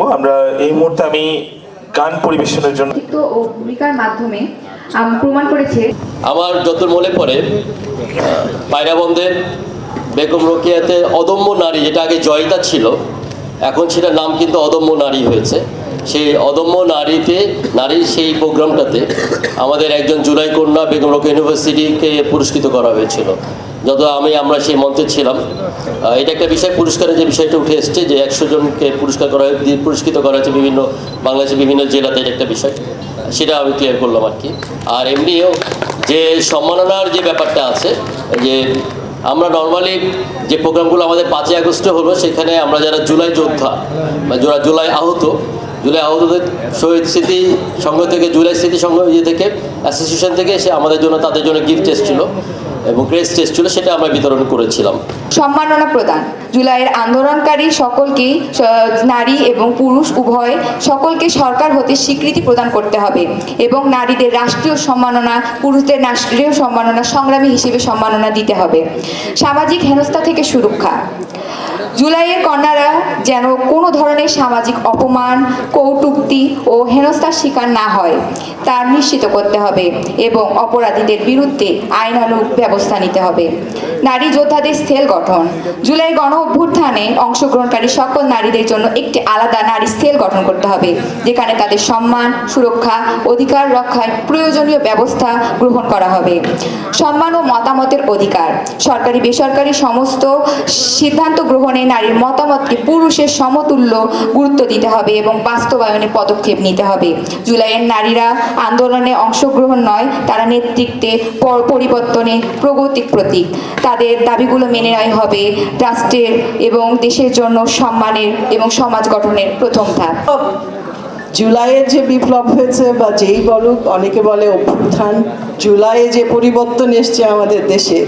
থাকব আমরা এই মুহূর্তে আমি গান পরিবেশনের জন্য ও ভূমিকার মাধ্যমে আম, প্রমাণ করেছে আমার যত মনে পড়ে আহ, পায়রাবন্দের বেগম রোকিয়াতে অদম্য নারী যেটা আগে জয়িতা ছিল এখন সেটার নাম কিন্তু অদম্য নারী হয়েছে। সেই অদম্য নারীতে, নারীর সেই প্রোগ্রামটাতে আমাদের একজন জুলাই কন্যা বেগম রোকেয়া ইউনিভার্সিটিকে পুরস্কৃত করা হয়েছিল। যত আমি, আমরা সেই মঞ্চে ছিলাম। এটা একটা বিষয়, পুরস্কারের যে বিষয়টা উঠে এসছে যে একশো জনকে পুরস্কার করা পুরস্কৃত করা হয়েছে বিভিন্ন, বাংলাদেশের বিভিন্ন জেলাতে এটা একটা বিষয়। সেটা আমি ক্লিয়ার করলাম আর কি। আর এমনিও যে সম্মাননার যে ব্যাপারটা আছে, যে আমরা নর্মালি যে প্রোগ্রামগুলো আমাদের পাঁচই আগস্টে হলো, সেখানে আমরা যারা জুলাই যোদ্ধা বা যারা জুলাই আহত জুলাই আহতদের শহীদ স্মৃতি সংঘ থেকে, জুলাই স্মৃতি সংঘ ইয়ে থেকে অ্যাসোসিয়েশন থেকে সে আমাদের জন্য তাদের জন্য গিফট এসেছিল এবং ক্রেস্ট এসেছিল সেটা আমরা বিতরণ করেছিলাম। সম্মাননা প্রদান। জুলাইয়ের আন্দোলনকারী সকলকেই স- নারী এবং পুরুষ উভয় সকলকে সরকার হতে স্বীকৃতি প্রদান করতে হবে এবং নারীদের রাষ্ট্রীয় সম্মাননা, পুরুষদের রাষ্ট্রীয় সম্মাননা সংগ্রামী হিসেবে সম্মাননা দিতে হবে। সামাজিক হেনস্থা থেকে সুরক্ষা। জুলাইয়ের কন্যারা যেন কোনো ধরনের সামাজিক অপমান কৌটুক্তি ও হেনস্থার শিকার না হয় তার নিশ্চিত করতে হবে এবং অপরাধীদের বিরুদ্ধে আইনানুগ ব্যবস্থা নিতে হবে। নারী যোদ্ধাদের সেল গঠন। জুলাই গণ অভ্যুত্থানে অংশগ্রহণকারী সকল নারীদের জন্য একটি আলাদা নারী সেল গঠন করতে হবে, যেখানে তাদের সম্মান, সুরক্ষা, অধিকার রক্ষায় প্রয়োজনীয় ব্যবস্থা গ্রহণ করা হবে। সম্মান ও মতামতের অধিকার। সরকারি, বেসরকারি সমস্ত সিদ্ধান্ত গ্রহণে নারীর মতামতকে পুরুষের সমতুল্য গুরুত্ব দিতে হবে এবং বাস্তবায়নে পদক্ষেপ নিতে হবে। জুলাইয়ের নারীরা আন্দোলনে অংশগ্রহণ নয়, তারা নেতৃত্বে পরিবর্তনে প্রগতিক প্রতীক। তাদের দাবিগুলো মেনে নেওয়াই হবে রাষ্ট্রের এবং দেশের জন্য সম্মানের এবং সমাজ গঠনের প্রথম ধাপ। জুলাইয়ের যে বিপ্লব হয়েছে বা যেই বলুক, অনেকে বলে অভ্যুত্থান। জুলাইয়ে যে পরিবর্তন এসছে আমাদের দেশে,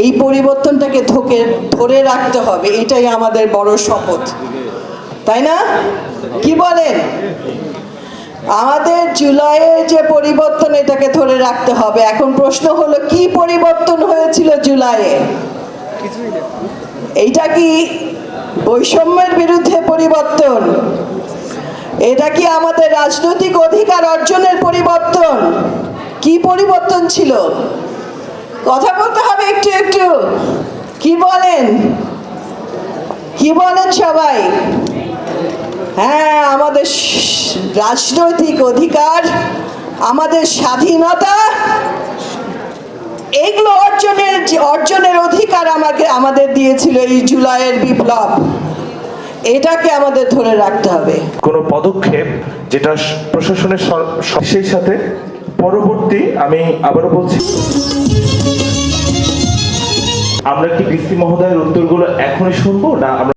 এই পরিবর্তনটাকে ধোকে, ধরে রাখতে হবে। এটাই আমাদের বড় শপথ। তাই না? কি বলেন? আমাদের জুলাইয়ের যে পরিবর্তন, এটাকে ধরে রাখতে হবে। এখন প্রশ্ন হলো, কি পরিবর্তন হয়েছিল জুলাইয়ে? এইটা কি বৈষম্যের বিরুদ্ধে পরিবর্তন? এটা কি আমাদের রাজনৈতিক অধিকার অর্জনের পরিবর্তন? কি পরিবর্তন ছিল? কথা বলতে হবে একটু একটু। কি বলেন? কি বলেন সবাই? হ্যাঁ আমাদের রাজনৈতিক অধিকার, আমাদের স্বাধীনতা, এগুলো অর্জনের অর্জনের অধিকার আমাকে, আমাদের দিয়েছিল এই জুলাইয়ের বিপ্লব। এটাকে আমাদের ধরে রাখতে হবে। কোনো পদক্ষেপ যেটা প্রশাসনের সেই সাথে পরবর্তী আমি আবারও বলছি, আমরা কি ডিসি মহোদয়ের উত্তরগুলো এখনই শুনব, না আমরা